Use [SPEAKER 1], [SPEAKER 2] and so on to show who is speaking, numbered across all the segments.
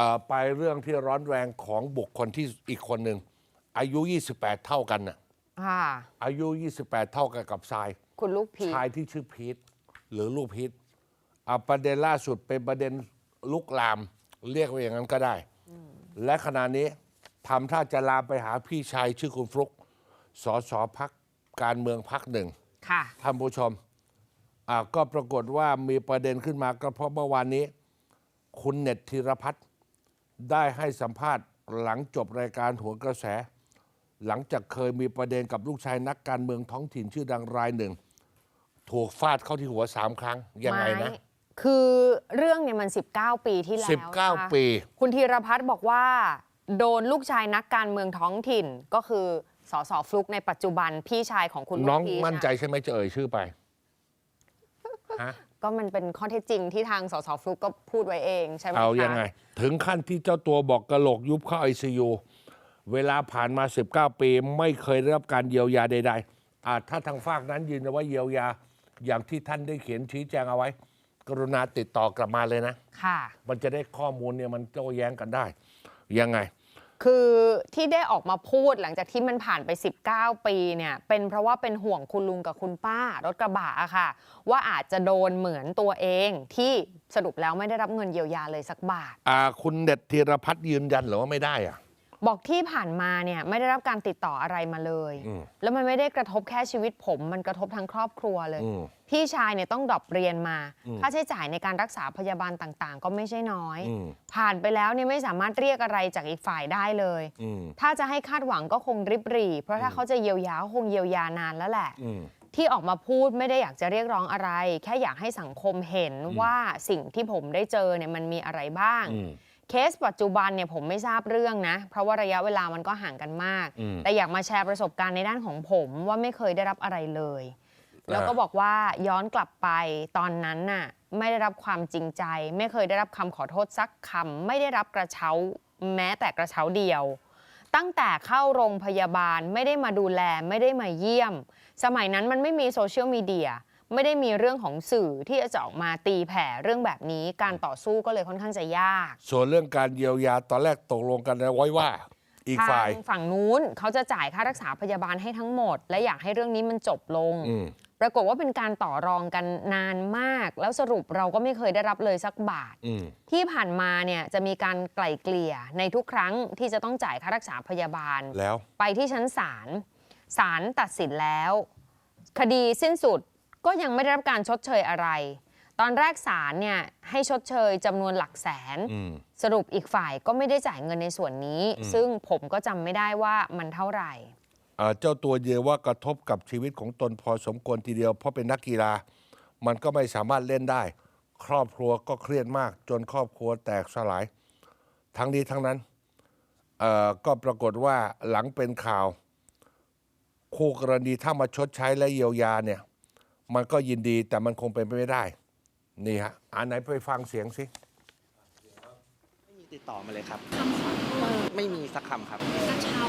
[SPEAKER 1] อ่อไปเรื่องที่ร้อนแรงของบุคคลที่อีกคนหนึ่ง อายุ 28 เท่ากันน่ะ
[SPEAKER 2] ค่ะ
[SPEAKER 1] อายุ 28 เท่ากันกับทราย
[SPEAKER 2] คุณลูกพีช
[SPEAKER 1] ชายที่ชื่อพีทหรือลูกพีทอะประเด็นล่าสุดเป็นประเด็นลุกลาม เรียกว่าอย่างนั้นก็ได้ และขณะนี้ทำท่าจะลามไปหาพี่ชายชื่อคุณฟลุกสอสอพักการเมืองพักหนึ่ง
[SPEAKER 2] ค่ะ
[SPEAKER 1] ท่านผู้ชมอะก็ปรากฏว่ามีประเด็นขึ้นมาก็เพราะเมื่อวานนี้ คุณเน็ตธีรพัฒน์ ได้ให้สัมภาษณ์หลังจบรายการหัวกระแส หลังจากเคยมีประเด็นกับลูกชายนักการเมืองท้องถิ่นชื่อดังรายหนึ่ง ถูกฟาดเข้าที่หัวสามครั้ง ยังไงนะ
[SPEAKER 2] ม่คือเรื่องเนี่ยมัน 19 ปีที่แล้ว
[SPEAKER 1] สิบเก้า
[SPEAKER 2] นะคะ
[SPEAKER 1] ปี
[SPEAKER 2] คุณธีรพัฒน์บอกว่า โดนลูกชายนักการเมืองท้องถิ่นก็คือสสฟลุกในปัจจุบันพี่ชายของคุณ
[SPEAKER 1] น้อง
[SPEAKER 2] ลูกพีช
[SPEAKER 1] มั่นใจะใช่ไหมจะเอ่ยชื่อไปฮะ
[SPEAKER 2] ก็มันเป็นข้อเท็จจริงที่ทางสสฟลุกก็พูดไว้เองใช่ไหม
[SPEAKER 1] เอา
[SPEAKER 2] คะ
[SPEAKER 1] ยังไง ถึงขั้นที่เจ้าตัวบอกกระโหลกยุบเข้าไอซียูเวลาผ่านมา 19 ปี ไม่เคยได้รับการเยียวยาใด ๆอ่าถ้าทางฝากนั้นยืนยันว่าเยียวยา อย่างที่ท่านได้เขียนชี้แจงเอาไว้ กรุณาติดต่อ กลับมาเลยนะ
[SPEAKER 2] ค่ะ
[SPEAKER 1] มันจะได้ข้อมูลเนี่ยมันโต้แย้งกันได้ ยังไง
[SPEAKER 2] คือที่ได้ออกมาพูดหลังจากที่มันผ่านไป 19 ปีเนี่ยเป็นเพราะว่าเป็นห่วงคุณลุงกับคุณป้ารถกระบะอะค่ะ ว่าอาจจะโดนเหมือนตัวเองที่สรุปแล้วไม่ได้รับเงินเยียวยาเลยสักบาท
[SPEAKER 1] อ่า คุณเด็ดธีรพัฒน์ยืนยันเหรือว่าไม่ได้อะ
[SPEAKER 2] บอกที่ผ่านมาเนี่ยไม่ได้รับการติดต่ออะไรมาเลย แล้วมันไม่ได้กระทบแค่ชีวิตผม มันกระทบทั้งครอบครัวเลย พี่ชายเนี่ยต้องดรอปเรียนมา ค่าใช้จ่ายในการรักษาพยาบาลต่างๆ ก็ไม่ใช่น้อย ผ่านไปแล้วเนี่ยไม่สามารถเรียกอะไรจากอีกฝ่ายได้เลย ถ้าจะให้คาดหวังก็คงริบหรี่ เพราะถ้าเขาจะเยียวยาคงเยียวยานานแล้วแหละที่ออกมาพูดไม่ได้อยากจะเรียกร้องอะไร แค่อยากให้สังคมเห็นว่าสิ่งที่ผมได้เจอเนี่ยมันมีอะไรบ้าง เคสปัจจุบันเนี่ยผมไม่ทราบเรื่องนะ เพราะว่าระยะเวลามันก็ห่างกันมาก
[SPEAKER 1] อืม
[SPEAKER 2] แต่อยากมาแชร์ประสบการณ์ในด้านของผมว่าไม่เคยได้รับอะไรเลย แล้วก็บอกว่าย้อนกลับไปตอนนั้นน่ะไม่ได้รับความจริงใจ ไม่เคยได้รับคำขอโทษสักคำไม่ได้รับกระเช้าแม้แต่กระเช้าเดียว ตั้งแต่เข้าโรงพยาบาลไม่ได้มาดูแลไม่ได้มาเยี่ยม สมัยนั้นมันไม่มีโซเชียลมีเดีย ไม่ได้มีเรื่องของสื่อที่จะออกมาตีแผ่เรื่องแบบนี้ การต่อสู้ก็เลยค่อนข้างจะยาก
[SPEAKER 1] ส่วนเรื่องการเยียวยาตอนแรกตกลงกันเอาไว้ว่าอีกฝ่าย
[SPEAKER 2] ทางฝั่งนู้นเขาจะจ่ายค่ารักษาพยาบาลให้ทั้งหมด และอยากให้เรื่องนี้มันจบลง
[SPEAKER 1] อืม
[SPEAKER 2] ปรากฏว่าเป็นการต่อรองกันนานมาก แล้วสรุปเราก็ไม่เคยได้รับเลยสักบาท
[SPEAKER 1] อืม
[SPEAKER 2] ที่ผ่านมาเนี่ยจะมีการไกล่เกลี่ยในทุกครั้งที่จะต้องจ่ายค่ารักษาพยาบาล
[SPEAKER 1] แล้ว
[SPEAKER 2] ไปที่ชั้นศาลศาลตัดสินแล้ว คดีสิ้นสุด ก็ยังไม่ได้รับการชดเชยอะไร ตอนแรกศาลเนี่ยให้ชดเชยจำนวนหลักแสน
[SPEAKER 1] อืม
[SPEAKER 2] สรุปอีกฝ่ายก็ไม่ได้จ่ายเงินในส่วนนี้
[SPEAKER 1] อืม
[SPEAKER 2] ซึ่งผมก็จำไม่ได้ว่ามันเท่าไหร่
[SPEAKER 1] อ่าเจ้าตัวเยืนว่ากระทบกับชีวิตของตนพอสมควรทีเดียวเพราะเป็นนักกีฬา มันก็ไม่สามารถเล่นได้ ครอบครัวก็เครียดมาก จนครอบครัวแตกสลาย ทั้งนี้ทั้งนั้นเอ่อก็ปรากฏว่าหลังเป็นข่าว คู่กรณีถ้ามาชดใช้และเยียวยาเนี่ย มันก็ยินดีแต่มันคงเป็นไปไม่ได้ นี่ฮะอันไหนไปฟังเสียงสิ
[SPEAKER 3] ไม่มีติดต่อมาเลยครับไม่มีสักคำครับ
[SPEAKER 4] กระเช้า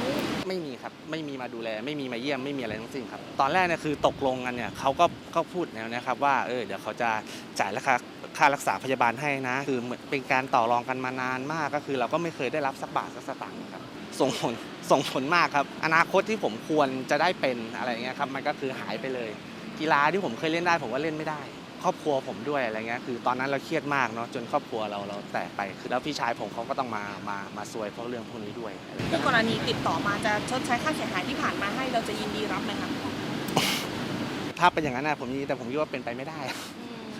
[SPEAKER 3] ไม่มีครับ ไม่มีมาดูแล ไม่มีมาเยี่ยม ไม่มีอะไรทั้งสิ้นครับ ตอนแรกเนี่ยคือตกลงกันเนี่ยเขาก็ก็พูดแนวเนะครับว่า เออ เดี๋ยวเขาจะจ่ายราคาค่ารักษาพยาบาลให้นะ คือเหมือนเป็นการต่อรองกันมานานมาก ก็คือเราก็ไม่เคยได้รับสักบาทสักสตางค์ครับ ส่งผล ส่งผลมากครับ อนาคตที่ผมควรจะได้เป็นอะไรอย่างเงี้ยครับ มันก็คือหายไปเลย กีฬาที่ผมเคยเล่นได้ผมก็เล่นไม่ได้ ครอบครัวผมด้วยอะไรเงี้ยคือตอนนั้นเราเครียดมากเนาะจนครอบครัวเราเราแตกไปคือแล้วพี่ชายผมเขาก็ต้องมามามาซวยเพราะเรื่องพวกนี้ด้วยอะไรเงี้ย
[SPEAKER 4] คู่กรณีติดต่อมาจะชดใช้ค่าเสียหายที่ผ่านมาให้เราจะยินดีรับไหมคะ
[SPEAKER 3] ถ้าเป็นอย่างนั้นนะผมยินดีแต่ผมคิดว่าเป็นไปไม่ได้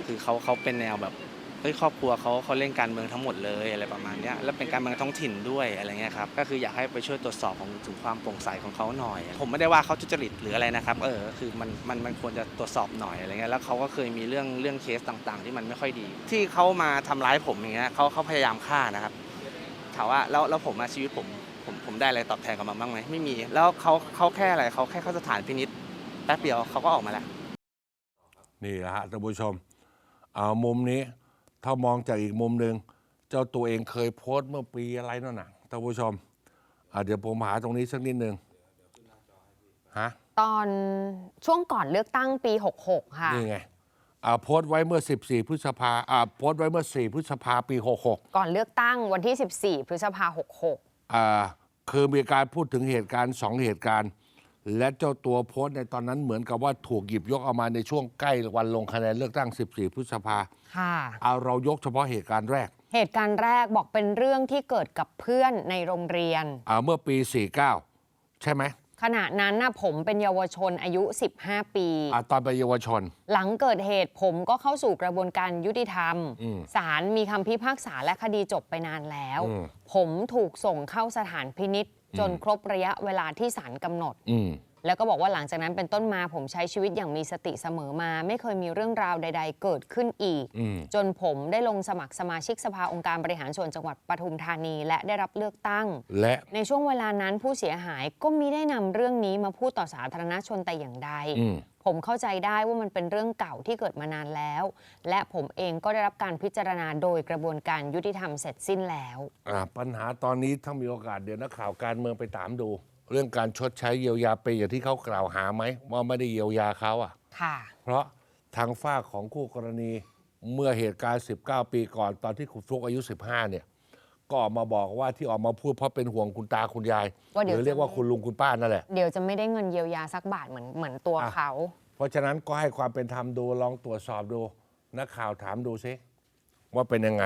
[SPEAKER 3] คือเขาเขาเป็นแนวแบบ เฮ้ยครอบครัวเขาเขาเล่นการเมืองทั้งหมดเลยอะไรประมาณนี้แล้วเป็นการเมืองท้องถิ่นด้วยอะไรเงี้ยครับก็คืออยากให้ไปช่วยตรวจสอบของถึงความโปร่งใสของเขาหน่อย ผมไม่ได้ว่าเขาทุจริตหรืออะไรนะครับเออคือมันมันมันควรจะตรวจสอบหน่อยอะไรเงี้ยแล้วเขาก็เคยมีเรื่องเรื่องเคสต่างๆ ที่มันไม่ค่อยดี ที่เขามาทำร้ายผมอย่างเงี้ยเขาเขาพยายามฆ่านะครับถามว่าแล้วแล้วผมมาชีวิตผมผมผมได้อะไรตอบแทนกับมันบ้างไหมไม่มี แล้วเขาเขาแค่อะไรเขาแค่เข้าสถานพินิษแป๊บเดียวเขาก็ออกมาแล้ว
[SPEAKER 1] นี่แหละฮะท่านผู้ชมเอามุมนี้ ถ้ามองจากอีกมุมหนึ่งเจ้าตัวเองเคยโพสต์เมื่อปีอะไรนั่นน่ะท่านผู้ชมอะเดี๋ยวผมหาตรงนี้สักนิดหนึ่งฮะ
[SPEAKER 2] ตอนช่วงก่อนเลือกตั้งปี 66 ค่ะ
[SPEAKER 1] นี่ไงอ่าโพสต์ไว้เมื่อ 14 พฤษภาอ่าโพสต์ไว้เมื่อ 4 พฤษภาปี 66
[SPEAKER 2] ก่อนเลือกตั้งวันที่ 14 พฤษภา66
[SPEAKER 1] อ่าคือมีการพูดถึงเหตุการณ์สองเหตุการณ์ และเจ้าตัวโพสต์ในตอนนั้นเหมือนกับว่าถูกหยิบยกเอามาในช่วงใกล้วันลงคะแนนเลือกตั้ง 14 พฤษภา
[SPEAKER 2] ค่ะ
[SPEAKER 1] เอาเรายกเฉพาะเหตุการณ์แรก
[SPEAKER 2] เหตุการณ์แรกบอกเป็นเรื่องที่เกิดกับเพื่อนในโรงเรียน
[SPEAKER 1] อ่าเมื่อปี 49 ใช่ไหม
[SPEAKER 2] ขณะนั้นนะผมเป็นเยาวชนอายุ 15 ปี
[SPEAKER 1] อ่าตอนเป็นเยาวชน
[SPEAKER 2] หลังเกิดเหตุผมก็เข้าสู่กระบวนการยุติธรรม
[SPEAKER 1] อืม
[SPEAKER 2] ศาลมีคำพิพากษาและคดีจบไปนานแล้ว
[SPEAKER 1] อืม
[SPEAKER 2] ผมถูกส่งเข้าสถานพินิษ จนครบระยะเวลาที่ศาลกำหนด
[SPEAKER 1] อื
[SPEAKER 2] แล้วก็บอกว่าหลังจากนั้นเป็นต้นมาผมใช้ชีวิตอย่างมีสติเสมอมา ไม่เคยมีเรื่องราวใด ๆ เกิดขึ้นอีก
[SPEAKER 1] อืม
[SPEAKER 2] จนผมได้ลงสมัครสมาชิกสภาองค์การบริหารส่วนจังหวัดปทุมธานี และได้รับเลือกตั้ง
[SPEAKER 1] และ
[SPEAKER 2] ในช่วงเวลานั้นผู้เสียหายก็มิได้นำเรื่องนี้มาพูดต่อสาธารณชนแต่อย่างใด
[SPEAKER 1] อืม
[SPEAKER 2] ผมเข้าใจได้ว่ามันเป็นเรื่องเก่าที่เกิดมานานแล้ว และผมเองก็ได้รับการพิจารณาโดยกระบวนการยุติธรรมเสร็จสิ้นแล้ว
[SPEAKER 1] อ่าปัญหาตอนนี้ถ้ามีโอกาสเดี๋ยวนักข่าวการเมืองไปถามดู เรื่องการชดใช้เยียวยาเป็นอย่างที่เขากล่าวหาไหมว่าไม่ได้เยียวยาเขาอะ
[SPEAKER 2] ค่ะ
[SPEAKER 1] เพราะทางฝ้ากของคู่กรณีเมื่อเหตุการณ์ 19 ปีก่อนตอนที่คุณฟลุกอายุ 15 เนี่ย ก็ออกมาบอกว่าที่ออกมาพูดเพราะเป็นห่วงคุณตาคุณยาย
[SPEAKER 2] ว่า
[SPEAKER 1] ห
[SPEAKER 2] เดี๋ยว
[SPEAKER 1] รือเรียกว่าคุณลุงคุณป้านั่นแหละ
[SPEAKER 2] เดี๋ยวจะไม่ได้เงินเยียวยาสักบาทเหมือนเหมือนตัว
[SPEAKER 1] อะ
[SPEAKER 2] เขา
[SPEAKER 1] เพราะฉะนั้นก็ให้ความเป็นธรรมดูลองตรวจสอบดูนักข่าวถามดูซิว่าเป็นยังไง